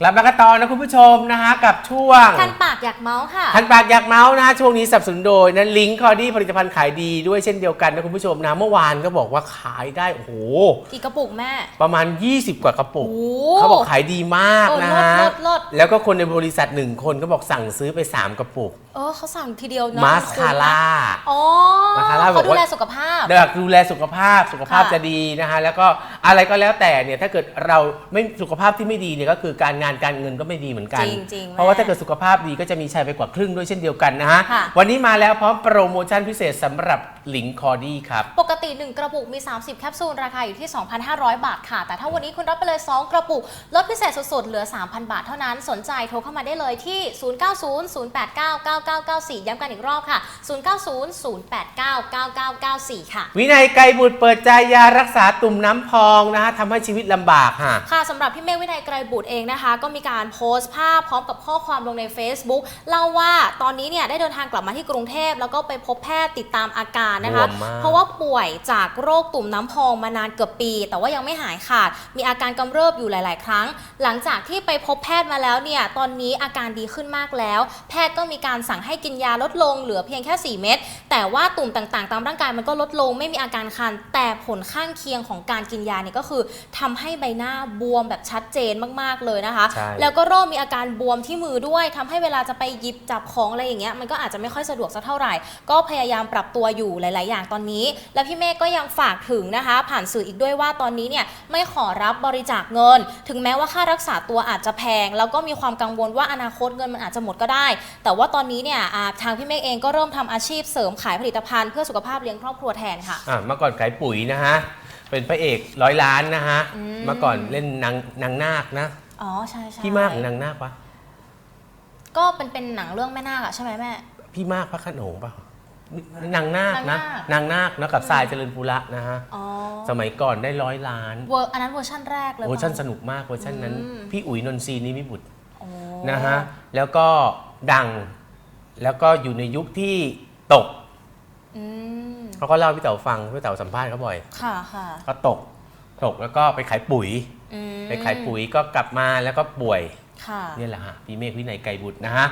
กลับมากันต่อนะคุณผู้ชมนะฮะกับช่วง คันปากอยากเมาส์ค่ะ ทันปากอยากเมาส์นะฮะช่วงนี้สนับสนุนโดยนะลิงก์คอดี้ผลิตภัณฑ์ขายดีด้วยเช่นเดียวกันนะคุณผู้ชมนะเมื่อวานก็บอกว่าขายได้โอ้โหกี่กระปุกแม่ ประมาณ 20 กว่ากระปุก โอ้เขาบอกขายดีมากเออนะลดฮะลดลด แล้วก็คนในบริษัทหนึ่งคนก็บอกสั่งซื้อไป 3 กระปุก เออเขาสั่งทีเดียวนะมาสคาร่า อ๋อมาสคาร่าบอกเขาว่าดูแลสุขภาพ เด็กดูแลสุขภาพสุขภาพค่ะจะดีนะฮะแล้วก็อะไรก็แล้วแต่เนี่ยถ้าเกิดเราไม่สุขภาพที่ไม่ดีเนี่ยก็คือการงานการเงินก็ไม่ดีเหมือนกัน จริงจริงเพราะว่าแม่ถ้าเกิดสุขภาพดีก็จะมีชัยไปกว่าครึ่งด้วยเช่นเดียวกันนะฮะ ค่ะ วันนี้มาแล้วพร้อมโปรโมชั่นพิเศษสำหรับห ลิงคอดี้ครับ ปกติ 1 กระปุกมี 30 แคปซูล ราคาอยู่ที่ 2,500 บาทค่ะ แต่ถ้าวันนี้คุณรับไปเลย 2 กระปุก ลดพิเศษสุดๆ เหลือ 3,000 บาทเท่านั้น สนใจโทรเข้ามาได้เลยที่ 0900899994 ย้ำกันอีกรอบค่ะ 0900899994 ค่ะ วินัยไกรบุตรเปิดใจยารักษาตุ่มน้ำพองนะฮะทำให้ชีวิตลำบากฮะ ค่ะสำหรับพี่เมฆวินัยไกรบุตรเองนะคะ ก็มีการโพสต์ภาพพร้อมกับข้อความลงใน Facebook เล่าว่าตอนนี้เนี่ยได้เดินทางกลับมาที่กรุงเทพแล้วก็ไปพบแพทย์ติดตามอาการนะคะบวมมากเพราะว่าป่วยจากโรคตุ่มน้ำพองมานานเกือบปี แต่ว่ายังไม่หายขาด มีอาการกำเริบอยู่หลาย ๆ ครั้ง หลังจากที่ไปพบแพทย์มาแล้วเนี่ย ตอนนี้อาการดีขึ้นมากแล้ว แพทย์ก็มีการสั่งให้กินยาลดลงเหลือเพียงแค่ 4 เม็ด แต่ว่าตุ่มต่าง ๆ ตามร่างกายมันก็ลดลงไม่มีอาการคัน แต่ผลข้างเคียงของการกินยาเนี่ยก็คือทำให้ใบหน้าบวมแบบชัดเจนมาก ๆ เลยนะคะใช่แล้วก็เริ่มมีอาการบวมที่มือด้วยทำให้เวลาจะไปหยิบจับของอะไรอย่างเงี้ย มันก็อาจจะไม่ค่อยสะดวกสักเท่าไหร่ ก็พยายามปรับตัวอยู่หลาย ๆ อย่างตอนนี้ และพี่เมฆก็ยังฝากถึงนะคะ ผ่านสื่ออีกด้วยว่าตอนนี้เนี่ยไม่ขอรับบริจาคเงิน ถึงแม้ว่าค่ารักษาตัวอาจจะแพง แล้วก็มีความกังวลว่าอนาคตเงินมันอาจจะหมดก็ได้ แต่ว่าตอนนี้เนี่ยอ่าทางพี่เมฆเองก็เริ่มทำอาชีพเสริมขายผลิตภัณฑ์เพื่อสุขภาพเลี้ยงครอบครัวแทนค่ะอะเมื่อก่อนขายปุ๋ยนะฮะเป็นพระเอกร้อยล้านนะฮะอืมเมื่อก่อนเล่นนางนางนาคนะอ๋อใช่ใช่พี่มากหรือนางนาคปะก็เป็นเป็นหนังเรื่องแม่นาคอะใช่ไหมแม่ พี่มากพระโขนงปะ นางนาคนะ นางนาคนางนาคนะกับทรายเจริญปุระนะฮะ อ๋อสมัยก่อนได้ร้อยล้าน เวอร์อันนั้นเวอร์ชั่นแรกเลยเวอร์ชันปะสนุกมากเวอร์ชันนั้นอืมพี่อุ๋ยนนทรีนิมิบุตรโอ้นะฮะ แล้วก็ดัง แล้วก็อยู่ในยุคที่ตกอืมเขาก็เล่าให้พี่เต๋าฟังพี่เต๋าสัมภาษณ์เขาบ่อยค่ะค่ะก็ตก ตกแล้วก็ไปขายปุ๋ย อืมไปขายปุ๋ยก็กลับมาแล้วก็ป่วย ค่ะ เนี่ยแหละฮะพี่เมฆวินัยไกรบุตรนะฮะ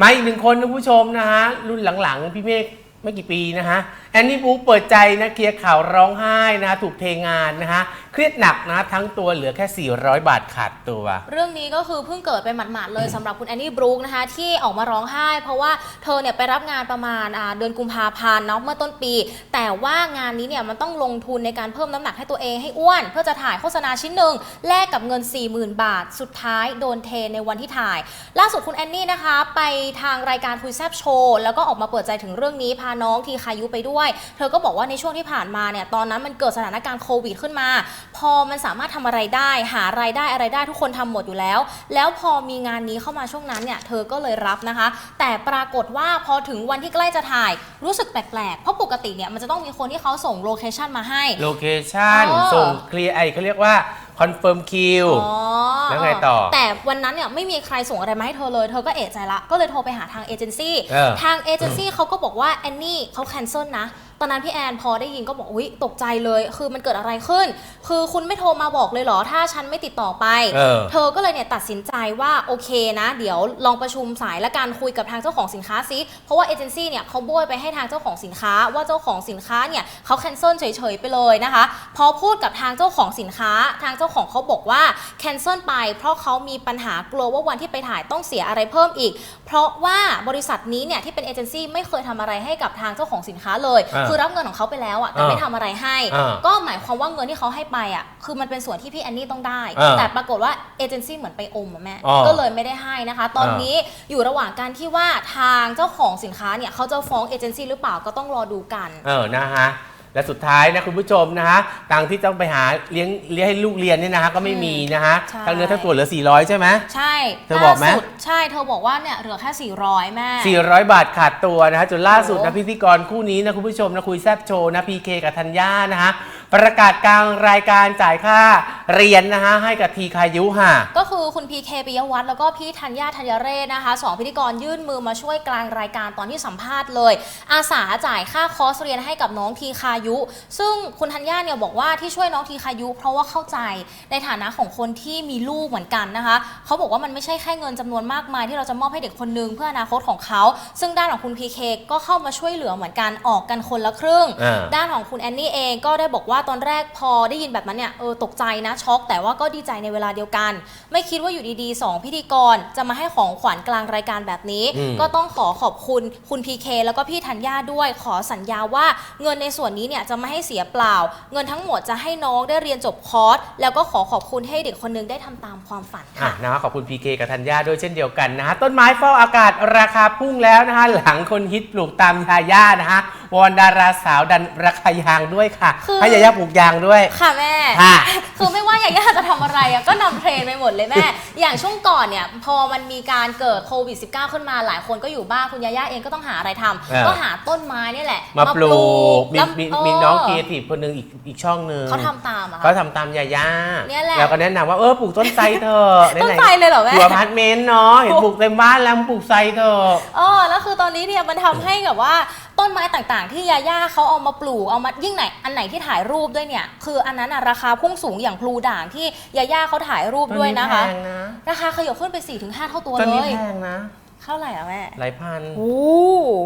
มาอีกหนึ่งคนนะผู้ชมนะฮะรุ่นหลังๆพี่เมฆ ไม่กี่ปีนะฮะแอนนี่บูเปิดใจนะเคลียร์ข่าวร้องไห้นะฮะถูกเทงานนะฮะเครียดหนักนะทั้งตัวเหลือแค่ 400 บาทขาดตัว เรื่องนี้ก็คือเพิ่งเกิดไปหมาดๆเลยสำหรับคุณแอนนี่บรูคนะคะที่ออกมาร้องไห้ เพราะว่าเธอเนี่ยไปรับงานประมาณอ่าเดือนกุมภาพันธ์เนาะเมื่อต้นปี แต่ว่างานนี้เนี่ยมันต้องลงทุนในการเพิ่มน้ำหนักให้ตัวเองให้อ้วน เพื่อจะถ่ายโฆษณาชิ้นหนึ่งแลกกับเงิน 40,000 บาท สุดท้ายโดนเทในวันที่ถ่าย ล่าสุดคุณแอนนี่นะคะ ไปทางรายการคุยแซบโชว์แล้วก็ออกมาเปิดใจถึงเรื่องนี้พาน้องทีคายุไปด้วย เธอก็บอกว่าในช่วงที่ผ่านมาเนี่ยตอนนั้นมันเกิดสถานการณ์โควิดขึ้นมาพอมันสามารถทำอะไรได้ หารายได้อะไรได้ทุกคนทำหมดอยู่แล้ว แล้วพอมีงานนี้เข้ามาช่วงนั้นเนี่ยเธอก็เลยรับนะคะ แต่ปรากฏว่าพอถึงวันที่ใกล้จะถ่ายรู้สึกแปลกๆ เพราะปกติเนี่ยมันจะต้องมีคนที่เขาส่งโลเคชันมาให้ โลเคชั่นอ๋อส่งเคลียร์ไอเขาเรียกว่าคอนเฟิร์มคิวอ๋อแล้วไงต่อ แต่วันนั้นเนี่ยไม่มีใครส่งอะไรมาให้เธอเลย เธอก็เอะใจละ ก็เลยโทรไปหาทางเอเจนซี่เออทางเอเจนซี่เขาก็บอกว่าแอนนี่เขาแคนเซิลนะ ตอนนั้นพี่แอนพอได้ยินก็บอกอุ๊ยตกใจเลย คือมันเกิดอะไรขึ้น คือคุณไม่โทรมาบอกเลยเหรอ ถ้าฉันไม่ติดต่อไป เออ เธอก็เลยเนี่ยตัดสินใจว่าโอเคนะ เดี๋ยวลองประชุมสายและการคุยกับทางเจ้าของสินค้าซิ เพราะว่าเอเจนซี่เนี่ยเขาโบยไปให้ทางเจ้าของสินค้า ว่าเจ้าของสินค้าเนี่ยเขาแคนเซิลเฉยๆไปเลยนะคะ พอพูดกับทางเจ้าของสินค้า ทางเจ้าของเขาบอกว่าแคนเซิลไป เพราะเขามีปัญหากลัวว่าวันที่ไปถ่ายต้องเสียอะไรเพิ่มอีก เพราะว่าบริษัทนี้เนี่ยที่เป็นเอเจนซี่ไม่เคยทำอะไรให้กับทางเจ้าของสินค้าเลย อ่าคือรับเงินของเขาไปแล้วอะแต่อ่าไม่ทำอะไรให้อ่าก็หมายความว่าเงินที่เขาให้ไปอะคือมันเป็นส่วนที่พี่แอนนี่ต้องได้อ่าแต่ปรากฏว่าเอเจนซี่เหมือนไปอมอะแม่อ๋อก็เลยไม่ได้ให้นะคะ ตอนอ่านี้อยู่ระหว่างการที่ว่าทางเจ้าของสินค้าเนี่ยเขาจะฟ้องเอเจนซี่หรือเปล่าก็ต้องรอดูกัน เออนะฮะ และสุดท้ายนะคุณผู้ชมนะฮะตังค์ที่ต้องไปหาเลี้ยงเลี้ยงให้ลูกเรียนเนี่ยนะฮะก็ไม่มีนะฮะใช่ ทั้งเนื้อทั้งตัวเหลือ 400 ใช่ไหม ใช่เธอบอกไหม ล่าสุดใช่เธอบอกว่าเนี่ยเหลือแค่400 แม่ 400 บาทขาดตัวนะฮะจนล่าสุดโอ้นะพิธีกรคู่นี้นะคุณผู้ชมนะคุยแซบโชว์นะพีเคกับธัญญานะฮะ ประกาศกลางรายการจ่ายค่าเรียนนะฮะให้กับทีคายุค่ะ ก็คือคุณพีเคปิยวัฒน์แล้วก็พี่ธัญญาธัญเรศนะคะสองพิธีกรยื่นมือมาช่วยกลางรายการตอนที่สัมภาษณ์เลย อาสาจ่ายค่าคอร์สเรียนให้กับน้องทีคายุ ซึ่งคุณธัญญาเนี่ยบอกว่าที่ช่วยน้องทีคายุ เพราะว่าเข้าใจในฐานะของคนที่มีลูกเหมือนกันนะคะเขาบอกว่ามันไม่ใช่แค่เงินจำนวนมากมายที่เราจะมอบให้เด็กคนนึงเพื่ออนาคตของเขา ซึ่งด้านของคุณพีเคก็เข้ามาช่วยเหลือเหมือนกันออกกันคนละครึ่งอ่าด้านของคุณแอนนี่เองก็ได้บอกว่าตอนแรกพอได้ยินแบบนั้นเนี่ยเออตกใจนะช็อกแต่ว่าก็ดีใจในเวลาเดียวกัน ไม่คิดว่าอยู่ดีๆสองพิธีกรจะมาให้ของขวัญกลางรายการแบบนี้อืมก็ต้องขอขอบคุณคุณพีเคแล้วก็พี่ธัญญาด้วยขอสัญญาว่าเงินในส่วนนี้เนี่ยจะไม่ให้เสียเปล่า เงินทั้งหมดจะให้น้องได้เรียนจบคอร์สแล้วก็ขอขอบคุณให้เด็กคนหนึงได้ทำตามความฝันอะค่ะนะฮะขอบคุณพีเคกับธัญญาด้วยเช่นเดียวกันนะฮะต้นไม้ฟอกอากาศราคาพุ่งแล้วนะฮะหลังคนฮิตปลูกตามยาย่านะฮะ วอนดาราสาวดันราคายางด้วยค่ะ คือ ให้ยาย่าปลูกยางด้วย ค่ะแม่ ค่ะ คือไม่ว่าอย่างย่าจะทำอะไรอะก็นำเทรนไปหมดเลยแม่ อย่างช่วงก่อนเนี่ย พอมันมีการเกิดโควิด -19 ขึ้นมาหลายคนก็อยู่บ้านคุณยาย่าเองก็ต้องหาอะไรทำเออ ก็หาต้นไม้นี่แหละมาปลูกมีแล้วมีเมีน้องครีเอทีฟคนหนึ่งอีกอีกช่องหนึ่งเขาทำตามอะ เขาค่ะทำตามยาย่าเนี่ยแหละ แล้วก็แนะนำว่าเออปลูกต้นไทรเถอะต้นไหๆไทรเลยเหรอแม่ อยู่อพาร์ตเมนต์เนาะเห็นปลูกเต็มบ้านแล้วปลูกไทรเถอะ เออแล้วคือตอนนี้เนี่ยมันทำให้แบบว่า ต้นไม้ต่างๆ ที่ยาย่าเขาเอามาปลูกเอามายิ่งไหนอันไหนที่ถ่ายรูปด้วยเนี่ย คืออันนั้นอะราคาพุ่งสูงอย่างพลูด่างที่ยาย่าเขาถ่ายรูปด้วยนะคะ ต้แพงนะ ราคาขยับขึ้นไป4-5เท่าตัวต้นเลนี้ย แพงนะ เท่าไหร่อะแม่หลายพัน โอ้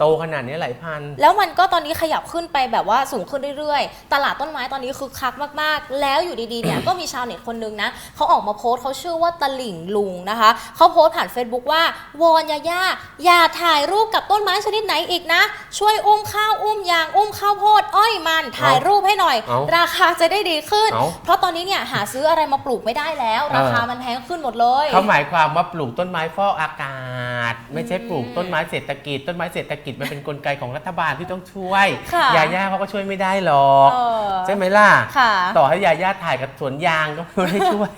โตขนาดนี้หลายพัน แล้วมันก็ตอนนี้ขยับขึ้นไปแบบว่าสูงขึ้นเรื่อยๆ ตลาดต้นไม้ตอนนี้คือคักมากๆ แล้วอยู่ดีๆเนี่ย ก็มีชาวเน็ตคนนึงนะเขาออกมาโพสต์เขาชื่อว่าตะหลิ่งลุงนะคะเขาโพสต์ผ่าน Facebook ว่าวอนยาย่าอย่าถ่ายรูปกับต้นไม้ชนิดไหนอีกนะ ช่วยอุ้มข้าวอุ้มยางอุ้มข้าวโพดอ้อยมันถ่ายรูปให้หน่อย เอาราคาจะได้ดีขึ้น เอา เพราะตอนนี้เนี่ยหาซื้ออะไรมาปลูกไม่ได้แล้ว ราคามันแพงขึ้นหมดเลย เขาหมายความว่าปลูกต้นไม้ฟอกอากาศ ไม่ใช่ปลูกต้นไม้เศรษฐกิจ ต้นไม้เศรษฐกิจมันเป็นกลไกของรัฐบาลที่ต้องช่วยค่ะยาย่าเขาก็ช่วยไม่ได้หรอก เออใช่ไหมล่ะ ค่ะ ต่อให้ยาย่าถ่ายกับสวนยางก็ไม่ได้ช่วย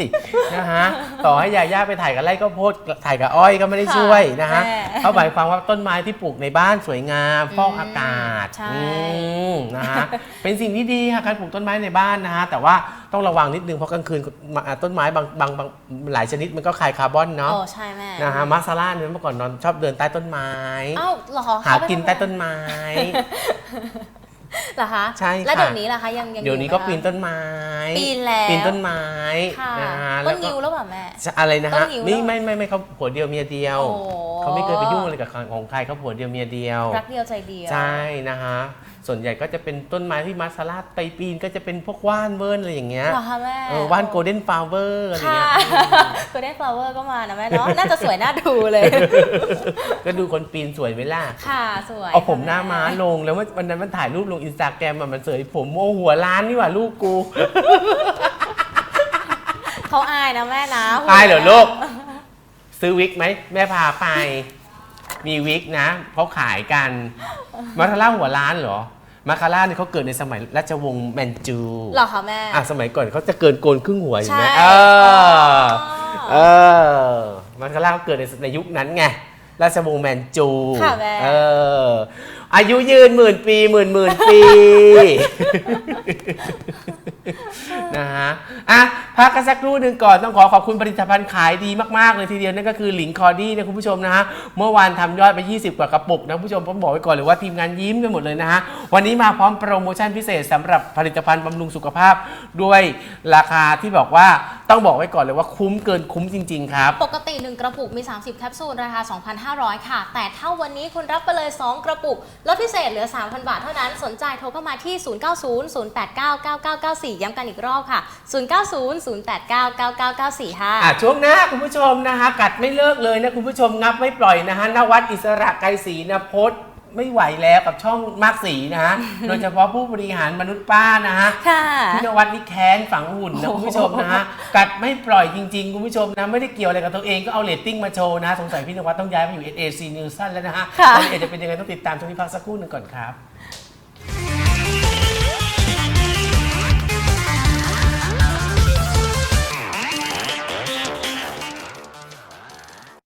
นะฮะต่อให้ยาย่าไปถ่ายกับไร่ข้าวโพดถ่ายกับอ้อยก็ไม่ได้ช่วยนะฮะแม่เขาหมายความว่าต้นไม้ที่ปลูกในบ้านสวยงามฟอกอากาศใช่ อืมนะฮะเป็นสิ่งที่ดีค่ะการปลูกต้นไม้ในบ้านนะฮะแต่ว่า ต้องระวังนิดนึงเพราะกลางคืนต้นไม้บางบางบางหลายชนิดมันก็คายคาร์บอนเนาะ โอ้ใช่แม่นะฮะมาซาร่าเนี่ยเมื่อก่อนนอนชอบเดินใต้ต้นไม้ เอ้าเหรอหาเขเป็กินใต้ต้นไม้ เหรอคะใช่ค่ะแล้วเดี๋ยวนี้ล่ะคะยังยังเดี๋ยวนี้ก็อไหมคะปีนต้นไม้ ปีนแล้วปีนต้นไม้ค่ะนะฮะต้แล้นวก็งิ้วแล้วเปล่าแม่ อะไรนะต้ฮะนงิ้วไม่เหรอไม่ไม่ไม่เขาผัวเดียวเมียเดียว โอ้ เขาไม่เคยไปยุ่งอะไรกับของใครเขาผัวเดียวเมียเดียว รักเดียวใจเดียว ใช่นะฮะส่วนใหญ่ก็จะเป็นต้นไม้ที่มาซาร่าไปปีนก็จะเป็นพวกว่านเวิร์นอะไรอย่างเงี้ยเหรอคะแม่ เออว่านโกลเด้นฟลาเวอร์อะไรค่ะเงี้ย ก็ได้ฟลาวเวอร์ก็มานะแม่เนาะ น่าจะสวยน่าดูเลย ก็ดูคนปีนสวยไหมล่ะ ค่ะสวยเอาผมค่ะหน้าม้าลงแล้ววันนั้นมันถ่ายรูปลงอินสตาแกรมมันเสยผมโอ้หัวล้านนี่หว่าลูกกู เขาอายนะแม่นะ อายเหรอลูก ซื้อวิกไหมแม่พาไป มีวิกนะเขาขายกันมาคาร่าหัวล้านเหรอมาคาร่าเนี่ยเขาเกิดในสมัยราชวงศ์แมนจูเหรอคะแม่ อะสมัยก่อนเขาจะเกินโกนครึ่งหัวอยู่ไหมใช่เอออ๋อเออมาคาร่าเขาเกิดในในยุคนั้นไงราชวงศ์แมนจูค่ะแม่ เอออายุยืนหมื่นปีหมื่นหมื่นปี นะฮะอะพักกันสักครู่หนึ่งก่อนต้องขอขอบคุณผลิตภัณฑ์ขายดีมากๆเลยทีเดียวนั่นก็คือหลิงคอดี้นะคุณผู้ชมนะฮะเมื่อวานทำยอดไป 20 กว่ากระปุกนะผู้ชมผมบอกไว้ก่อนเลยว่าทีมงานยิ้มกันหมดเลยนะฮะวันนี้มาพร้อมโปรโมชั่นพิเศษสำหรับผลิตภัณฑ์บำรุงสุขภาพ ด้วยราคาที่บอกว่าต้องบอกไว้ก่อนเลยว่าคุ้มเกินคุ้มจริง ๆ ครับ ปกติ 1 กระปุกมี 30 แคปซูลราคา 2,500 ค่ะ แต่ถ้าวันนี้คุณรับไปเลย 2 กระปุกลดพิเศษเหลือ 3,000 บาทเท่านั้นสนใจโทรเข้ามาที่ 090 089 9994 ย้ำกันอีกรอบค่ะ 090 0899999445อ่าช่วงหน้าคุณผู้ชมนะฮะกัดไม่เลิกเลยนะคุณผู้ชมงับไม่ปล่อยนะฮะนวัดอิสระไกรศรีนะโพสไม่ไหวแล้วกับช่องมากสีนะฮะ โดยเฉพาะผู้บริหารมนุษย์ป้านะฮะค่ะที่นวัดนี่แค้นฝังหุ่นนะคุณผู้ชมนะฮะ กัดไม่ปล่อยจริง ๆ คุณผู้ชมนะ ไม่ได้เกี่ยวอะไรกับตัวเองก็เอาเรตติ้งมาโชว์นะ สงสัยพี่นวัดต้องย้ายมาอยู่ SAC Nielsen แล้วนะฮะค่ะ รายนี้จะเป็นยังไงต้องติดตามช่วงนี้พักสักครู่หนึ่งก่อนครับ